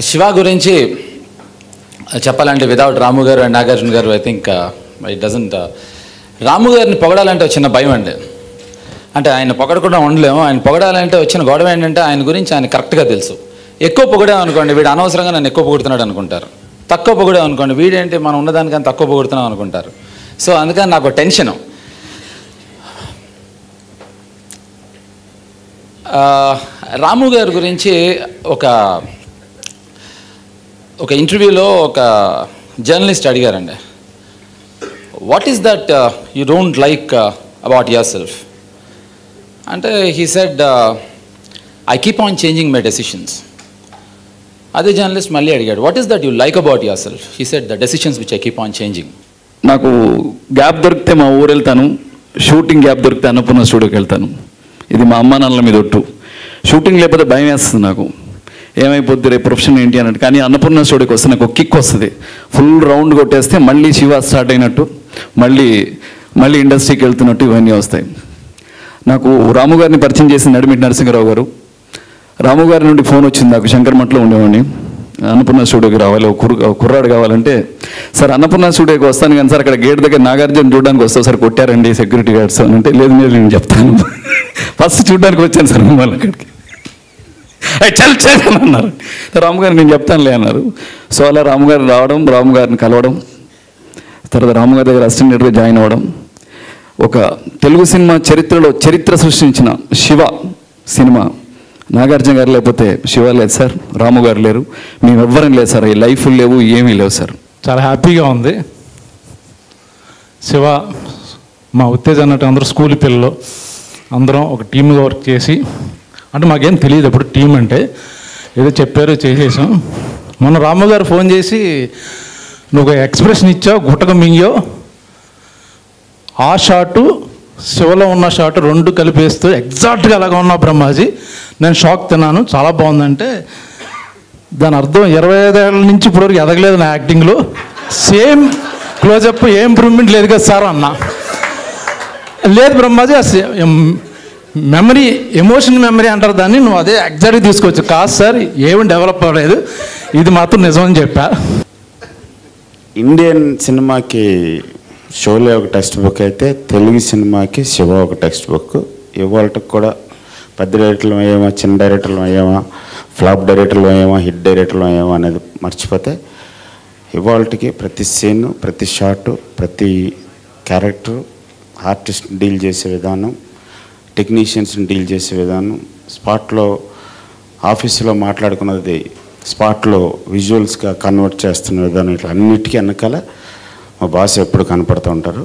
శివ గురించి చెప్పాలంటే వితౌట్ రాము గారు అండ్ నాగార్జున గారు I think it doesn't Ramu గారిని పొగడాలంటే చిన్న భయం అండి. అంటే ఆయన పొగడకుండా ఉండలేము. ఆయన పొగడాలంటే వచ్చిన గొడవ ఏంటంటే ఆయన గురించి ఆయన కరెక్ట్గా తెలుసు. ఎక్కువ పొగిడాం అనుకోండి వీడు అనవసరంగా నన్ను ఎక్కువ పొగుడుతున్నాడు అనుకుంటారు. తక్కువ పొగిడాం అనుకోండి వీడేంటి మనం ఉన్నదానికన్నా తక్కువ పొగుడుతున్నాం అనుకుంటారు. సో అందుకని నాకు టెన్షను. రాము గారి గురించి ఒక ఒక ఇంటర్వ్యూలో ఒక జర్నలిస్ట్ అడిగారండి what is that you don't like about yourself అంటే he said I keep on changing my decisions అదే జర్నలిస్ట్ మళ్ళీ అడిగాడు what is that you like about yourself he said the decisions which I keep on changing నాకు gap దొరికితే మా ఊరు వెళ్తాను shooting gap దొరికితే అన్నపూర్ణ స్టూడియోకి వెళ్తాను. ఇది మా అమ్మ నాన్నల మీద ఒట్టు. షూటింగ్ లేకపోతే భయం వేస్తుంది నాకు. ఏమైపోద్ది రేపు ప్రొఫెషన్ ఏంటి అన్నట్టు. కానీ అన్నపూర్ణ స్టూడియోకి వస్తే నాకు ఒక కిక్ వస్తుంది. ఫుల్ రౌండ్ కొట్టేస్తే మళ్ళీ శివ స్టార్ట్ అయినట్టు మళ్ళీ మళ్ళీ ఇండస్ట్రీకి వెళ్తున్నట్టు ఇవన్నీ వస్తాయి. నాకు రాము గారిని పరిచయం చేసిన నడిమిటి నరసింహరావు గారు రాము గారి నుండి ఫోన్ వచ్చింది నాకు శంకర్మఠలో ఉండేవాడిని. అన్నపూర్ణ స్టూడియోకి రావాలి ఒక కుర్ర ఒక కుర్రాడు కావాలంటే సార్ అన్నపూర్ణ స్టూడియోకి వస్తాను కానీ సార్ అక్కడ గేట్ దగ్గర నాగార్జున చూడడానికి వస్తా సార్ కొట్టారండి సెక్యూరిటీ గార్డ్స్ అని అంటే లేదు నేను చెప్తాను. ఫస్ట్ చూడడానికి వచ్చాను సార్ మిమ్మల్ని అక్కడికి. చల్ చల్ అన్నారు. రాము నేను చెప్తానులే అన్నారు. సో అలా రాముగారు రావడం రాముగారిని కలవడం తర్వాత రాముగారి దగ్గర అసిస్టెంట్ జాయిన్ అవ్వడం. ఒక తెలుగు సినిమా చరిత్రలో చరిత్ర సృష్టించిన శివ సినిమా. నాగార్జున గారు లేకపోతే శివ లేదు సార్ రాము గారు లేరు. మేము ఎవ్వరం లేదు సార్ ఈ లైఫ్ లేవు ఏమీ లేవు సార్. చాలా హ్యాపీగా ఉంది. శివ మా ఉత్తేజ అన్నట్టు అందరూ స్కూల్ పిల్లలు అందరం ఒక టీమ్గా వర్క్ చేసి అంటే మాకేం తెలియదు అప్పుడు టీం అంటే ఏదో చెప్పారో చేసేసాం. మొన్న రాము గారు ఫోన్ చేసి నువ్వు ఒక ఎక్స్ప్రెషన్ ఇచ్చావు గుట్టక మింగో ఆ షాటు శివలో ఉన్న షాటు రెండు కలిపేస్తూ ఎగ్జాక్ట్గా అలాగా ఉన్నావు బ్రహ్మాజీ. నేను షాక్ తిన్నాను చాలా బాగుందంటే దాని అర్థం ఇరవై ఐదేళ్ళ నుంచి ఇప్పటివరకు ఎదగలేదు నా యాక్టింగ్లో. సేమ్ క్లోజప్ ఏం ఇంప్రూవ్మెంట్ లేదు కదా సార్ అన్న. లేదు బ్రహ్మాజీ మెమరీ ఎమోషన్ మెమరీ అంటారు దాన్ని నువ్వు అదే ఎగ్జాక్ట్గా తీసుకోవచ్చు కాదు సార్ ఏమి డెవలప్ అవ్వలేదు. ఇది మాత్రం నిజం అని చెప్పా. ఇండియన్ సినిమాకి షోలే ఒక టెక్స్ట్ బుక్ అయితే తెలుగు సినిమాకి శివ ఒక టెక్స్ట్ బుక్. ఇవాళకి కూడా పెద్ద డైరెక్టర్లు అయ్యామా చిన్న డైరెక్టర్లు అయ్యామా ఫ్లాప్ డైరెక్టర్లు అయ్యామా హిట్ డైరెక్టర్లు అయ్యామా అనేది మర్చిపోతే ఇవాళకి ప్రతి సీను ప్రతి షాటు ప్రతి క్యారెక్టర్ ఆర్టిస్ట్ డీల్ చేసే విధానం టెక్నీషియన్స్ని డీల్ చేసే విధానం స్పాట్లో ఆఫీసులో మాట్లాడుకున్నది స్పాట్లో విజువల్స్గా కన్వర్ట్ చేస్తున్న విధానం ఇట్లా అన్నిటికీ వెనకాల మా బాస్ ఎప్పుడు కనపడుతూ ఉంటారు.